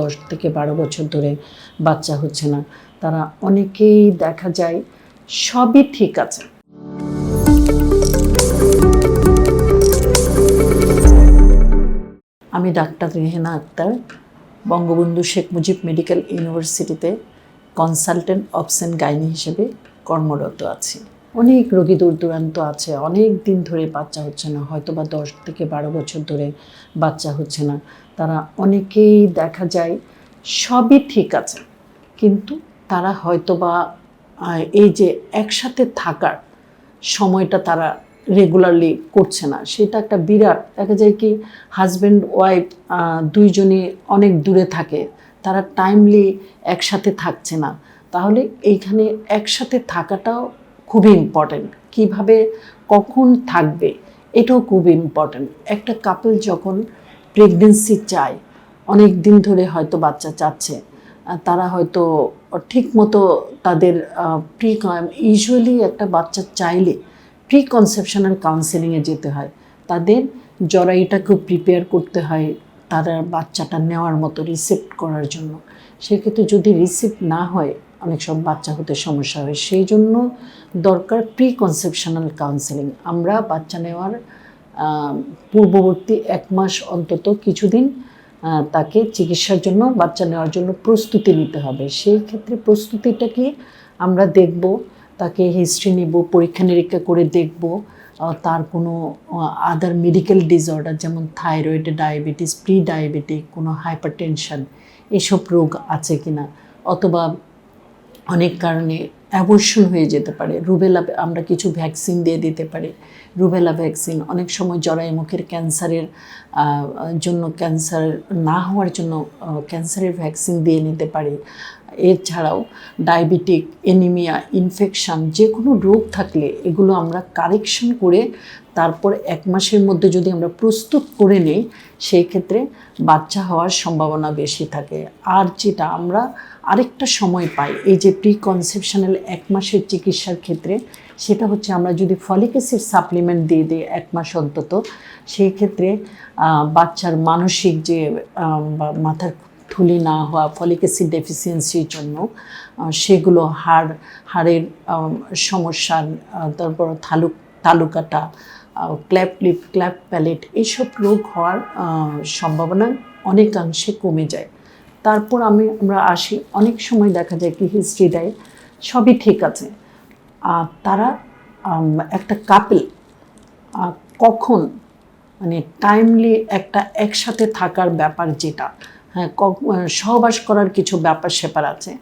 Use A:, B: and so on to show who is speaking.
A: দশ থেকে বারো বছর ধরে বাচ্চা হচ্ছে না। তারা অনেকেই দেখা যায় সবই ঠিক আছে। আমি ডাক্তার রেহেনা আক্তার, বঙ্গবন্ধু শেখ মুজিব মেডিকেল ইউনিভার্সিটিতে কনসালটেন্ট অপশন গাইনি হিসেবে কর্মরত আছি। অনেক রোগী দূর দূরান্ত আছে, অনেক দিন ধরে বাচ্চা হচ্ছে না হয়তো বা দশ থেকে বারো বছর ধরে বাচ্চা হচ্ছে না। তারা অনেকেই দেখা যায় সবই ঠিক আছে, কিন্তু তারা হয়তো বা এই যে একসাথে থাকার সময়টা তারা রেগুলারলি করছে না। সেটা একটা বিরাট, দেখা যায় কি হাজব্যান্ড ওয়াইফ দুইজনই অনেক দূরে থাকে, তারা টাইমলি একসাথে থাকছে না। তাহলে এইখানে একসাথে থাকাটাও খুবই ইম্পর্ট্যান্ট কীভাবে, কখন থাকবে, এটাও খুব ইম্পর্ট্যান্ট একটা কাপল যখন প্রেগনেন্সি চায়, অনেক দিন ধরে হয়তো বাচ্চা চাচ্ছে তারা হয়তো ঠিক মতো তাদের প্রি ইউজুয়ালি একটা বাচ্চা চাইলে প্রি কনসেপশনাল কাউন্সেলিংয়ে যেতে হয়। তাদের জরাইটাকেও প্রিপেয়ার করতে হয়, তারা বাচ্চাটা নেওয়ার মতো রিসিপ্ট করার জন্য। সেক্ষেত্রে যদি রিসিপ্ট না হয় অনেক সব বাচ্চা হতে সমস্যা হয়। সেই জন্য দরকার প্রি কনসেপশনাল কাউন্সেলিং আমরা বাচ্চা নেওয়ার পূর্ববর্তী এক মাস অন্তত কিছুদিন তাকে চিকিৎসার জন্য, বাচ্চা নেওয়ার জন্য প্রস্তুতি নিতে হবে। সেই ক্ষেত্রে প্রস্তুতিটা কি? আমরা দেখব, তাকে হিস্ট্রি নিব, পরীক্ষা নিরীক্ষা করে দেখব তার কোনো আদার মেডিকেল ডিসঅর্ডার যেমন থাইরয়েড ডায়াবেটিস প্রি ডায়াবেটিক কোনো হাইপার টেনশন এসব রোগ আছে কিনা? অথবা অনেক কারণে অ্যাবর্শন হয়ে যেতে পারে। রুবেলা, আমরা কিছু ভ্যাকসিন দিয়ে দিতে পারি। রুবেলা ভ্যাকসিন অনেক সময় জরায় মুখের ক্যান্সারের জন্য ক্যান্সার না হওয়ার জন্য ক্যান্সারের ভ্যাকসিন দিয়ে নিতে পারি। এছাড়াও ডায়াবেটিক এনিমিয়া ইনফেকশান যে কোনো রোগ থাকলে এগুলো আমরা কারেকশন করে তারপর এক মাসের মধ্যে যদি আমরা প্রস্তুত করে নিই, সেই ক্ষেত্রে বাচ্চা হওয়ার সম্ভাবনা বেশি থাকে। আর যেটা আমরা আরেকটা সময় পাই, এই যে প্রি কনসেপশনাল এক মাসের চিকিৎসার ক্ষেত্রে, সেটা হচ্ছে আমরা যদি ফলিক অ্যাসিড সাপ্লিমেন্ট দিয়ে দিই এক মাস অন্তত, সেই ক্ষেত্রে বাচ্চার মানসিক যে মাথার থুলি না হওয়া ফলিক অ্যাসিড ডেফিসিয়েন্সির জন্য সেগুলো হাড়, হাড়ের সমস্যা তারপর থালুক তালুকাটা ক্ল্যাপ লিপ, ক্ল্যাপ প্যালেট এইসব রোগ হওয়ার সম্ভাবনা অনেকাংশে কমে যায়। তারপর আমি, আমরা আসি, অনেক সময় দেখা যায় কি হিস্ট্রি দেয়, সবই ঠিক আছে। তারা একটা কাপেল কখন মানে টাইমলি একটা একসাথে থাকার ব্যাপার যেটা হ্যাঁ সহবাস করার কিছু ব্যাপার স্যাপার আছে?